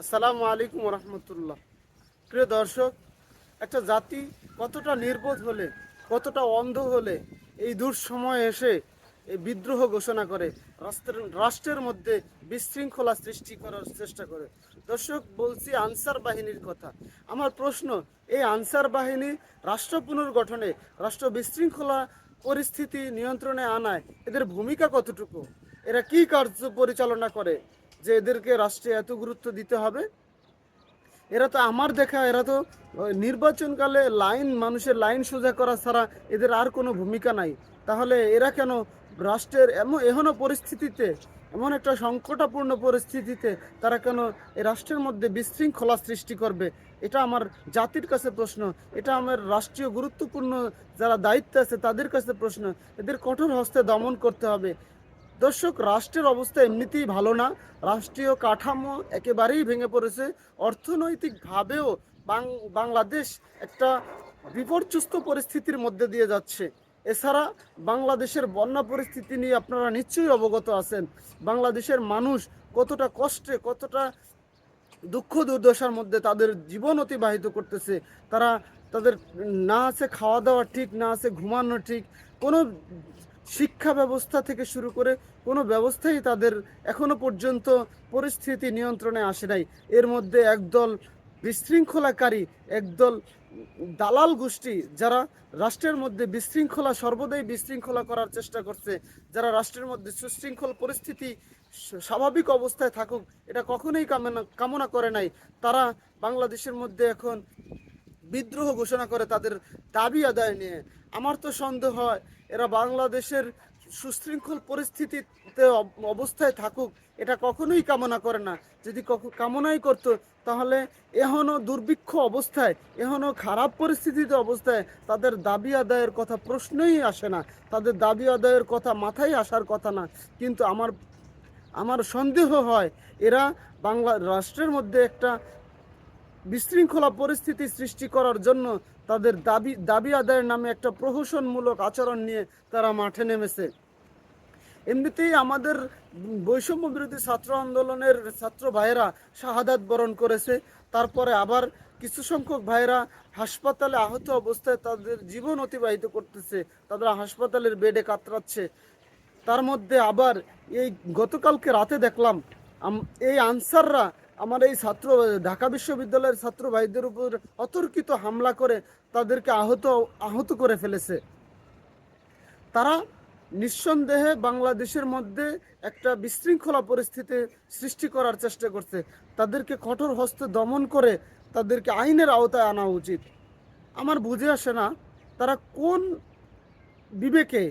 আসসালামু আলাইকুম রহমতুল্লাহ প্রিয় দর্শক, একটা জাতি কতটা নির্বোধ হলে, কতটা অন্ধ হলে, এই সময় এসে এই বিদ্রোহ ঘোষণা করে, রাষ্ট্রের রাষ্ট্রের মধ্যে বিশৃঙ্খলা সৃষ্টি করার চেষ্টা করে। দর্শক, বলছি আনসার বাহিনীর কথা। আমার প্রশ্ন, এই আনসার বাহিনী রাষ্ট্র পুনর্গঠনে, রাষ্ট্র বিশৃঙ্খলা পরিস্থিতি নিয়ন্ত্রণে আনায়, এদের ভূমিকা কতটুকু? এরা কি কার্য পরিচালনা করে? যে এদেরকে রাষ্ট্রে এত গুরুত্ব দিতে হবে? এরা তো আমার দেখা, এরা তো নির্বাচনকালে লাইন, মানুষের লাইন সোজা করা ছাড়া এদের আর কোনো ভূমিকা নাই। তাহলে এরা কেন রাষ্ট্রের এমন এখনও পরিস্থিতিতে, এমন একটা সংকটাপূর্ণ পরিস্থিতিতে তারা কেন এই রাষ্ট্রের মধ্যে বিশৃঙ্খলা সৃষ্টি করবে? এটা আমার জাতির কাছে প্রশ্ন। এটা আমার রাষ্ট্রীয় গুরুত্বপূর্ণ যারা দায়িত্বে আছে তাদের কাছে প্রশ্ন। এদের কঠোর হস্তে দমন করতে হবে। দর্শক, রাষ্ট্রের অবস্থা এমনিতেই ভালো না। রাষ্ট্রীয় কাঠামো একেবারেই ভেঙে পড়েছে। অর্থনৈতিকভাবেও বাংলাদেশ একটা বিপর্যস্ত পরিস্থিতির মধ্যে দিয়ে যাচ্ছে। এছাড়া বাংলাদেশের বন্যা পরিস্থিতি নিয়ে আপনারা নিশ্চয়ই অবগত আছেন। বাংলাদেশের মানুষ কতটা কষ্টে, কতটা দুঃখ দুর্দশার মধ্যে তাদের জীবন অতিবাহিত করতেছে। তারা তাদের না আছে খাওয়া দাওয়া ঠিক, না আছে ঘুমানো ঠিক। কোনো শিক্ষা ব্যবস্থা থেকে শুরু করে কোনো ব্যবস্থাই তাদের এখনও পর্যন্ত পরিস্থিতি নিয়ন্ত্রণে আসে নাই। এর মধ্যে একদল বিশৃঙ্খলাকারী, একদল দালাল গোষ্ঠী যারা রাষ্ট্রের মধ্যে বিশৃঙ্খলা, সর্বদাই বিশৃঙ্খলা করার চেষ্টা করছে, যারা রাষ্ট্রের মধ্যে সুশৃঙ্খল পরিস্থিতি স্বাভাবিক অবস্থায় থাকুক, এটা কখনোই কামনা কামনা করে নাই। তারা বাংলাদেশের মধ্যে এখন বিদ্রোহ ঘোষণা করে তাদের দাবি আদায় নিয়ে। আমার তো সন্দেহ হয় এরা বাংলাদেশের সুশৃঙ্খল পরিস্থিতিতে অবস্থায় থাকুক, এটা কখনোই কামনা করে না। যদি কামনাই করতো, তাহলে এখনও দুর্ভিক্ষ অবস্থায় এখনও খারাপ পরিস্থিতিতে অবস্থায় তাদের দাবি আদায়ের কথা প্রশ্নই আসে না। তাদের দাবি আদায়ের কথা মাথায় আসার কথা না। কিন্তু আমার আমার সন্দেহ হয় এরা বাংলা, রাষ্ট্রের মধ্যে একটা বিশৃঙ্খলা পরিস্থিতি সৃষ্টি করার জন্য তাদের দাবি দাবি আদায়ের নামে একটা প্রহসনমূলক আচরণ নিয়ে তারা মাঠে নেমেছে। এমনিতেই আমাদের বৈষম্য বিরোধী ছাত্র আন্দোলনের ছাত্র ভাইয়েরা শাহাদাত বরণ করেছে। তারপরে আবার কিছু সংখ্যক ভাইয়েরা হাসপাতালে আহত অবস্থায় তাদের জীবন অতিবাহিত করতেছে। তারা হাসপাতালের বেডে কাতরাচ্ছে। তার মধ্যে আবার এই গতকালকে রাতে দেখলাম এই আনসাররা আমার এই ছাত্র, ঢাকা বিশ্ববিদ্যালয়ের ছাত্র ভাইদের উপর অতর্কিত হামলা করে তাদেরকে আহত আহত করে ফেলেছে। তারা নিঃসন্দেহে বাংলাদেশের মধ্যে একটা বিশৃঙ্খলা পরিস্থিতি সৃষ্টি করার চেষ্টা করছে। তাদেরকে কঠোর হস্তে দমন করে তাদেরকে আইনের আওতায় আনা উচিত। আমার বুঝে আসে না তারা কোন বিবেকে,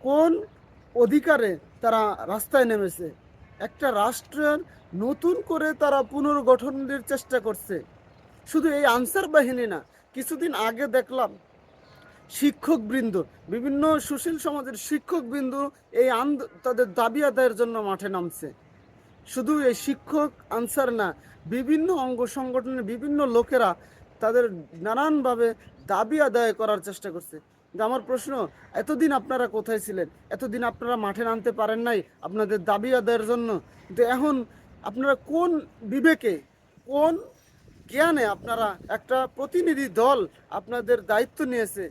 কোন অধিকারে তারা রাস্তায় নেমেছে। একটা রাষ্ট্রের নতুন করে তারা পুনর্গঠনের চেষ্টা করছে। শুধু এই আনসার বাহিনী না, কিছুদিন আগে দেখলাম শিক্ষকবৃন্দ, বিভিন্ন সুশীল সমাজের শিক্ষকবৃন্দ এই আন্দ তাদের দাবি আদায়ের জন্য মাঠে নামছে। শুধু এই শিক্ষক, আনসার না, বিভিন্ন অঙ্গ সংগঠনের বিভিন্ন লোকেরা তাদের নানানভাবে দাবি আদায় করার চেষ্টা করছে। কিন্তু আমার প্রশ্ন, এতদিন আপনারা কোথায় ছিলেন? এতদিন আপনারা মাঠে নামতে পারেন নাই আপনাদের দাবি আদায়ের জন্য? কিন্তু এখন আপনারা কোন বিবেকে, কোন জ্ঞানে আপনারা একটা প্রতিনিধি দল আপনাদের দায়িত্ব নিয়েছে?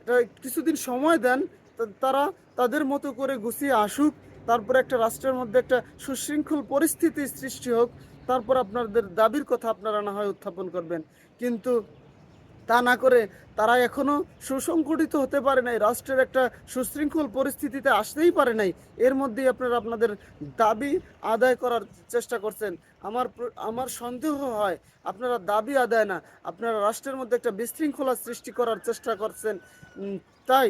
এটা কিছুদিন সময় দেন তারা তাদের মতো করে গুছিয়ে আসুক, তারপরে একটা রাষ্ট্রের মধ্যে একটা সুশৃঙ্খল পরিস্থিতি সৃষ্টি হোক তারপর আপনাদের দাবির কথা আপনারা না হয় উত্থাপন করবেন। কিন্তু তা না করে তারা এখনও সুসংগঠিত হতে পারে নাই, রাষ্ট্রের একটা সুশৃঙ্খল পরিস্থিতিতে আসতেই পারে নাই। এর মধ্যেই আপনারা আপনাদের দাবি আদায় করার চেষ্টা করছেন। আমার আমার সন্দেহ হয় আপনারা দাবি আদায় না, আপনারা রাষ্ট্রের মধ্যে একটা বিশৃঙ্খলা সৃষ্টি করার চেষ্টা করছেন। তাই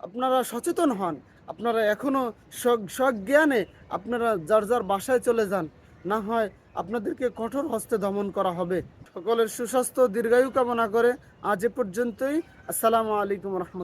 আপনারা সচেতন হন, আপনারা এখনও সজ্ঞানে সজ্ঞানে আপনারা যার যার বাসায় চলে যান। না হয় আপনাদেরকে কঠোর হস্তে দমন করা হবে। সকলের সুস্বাস্থ্য দীর্ঘায়ু কামনা করে আজ এ পর্যন্তই। আসসালামু আলাইকুম রহমতুল্লাহ।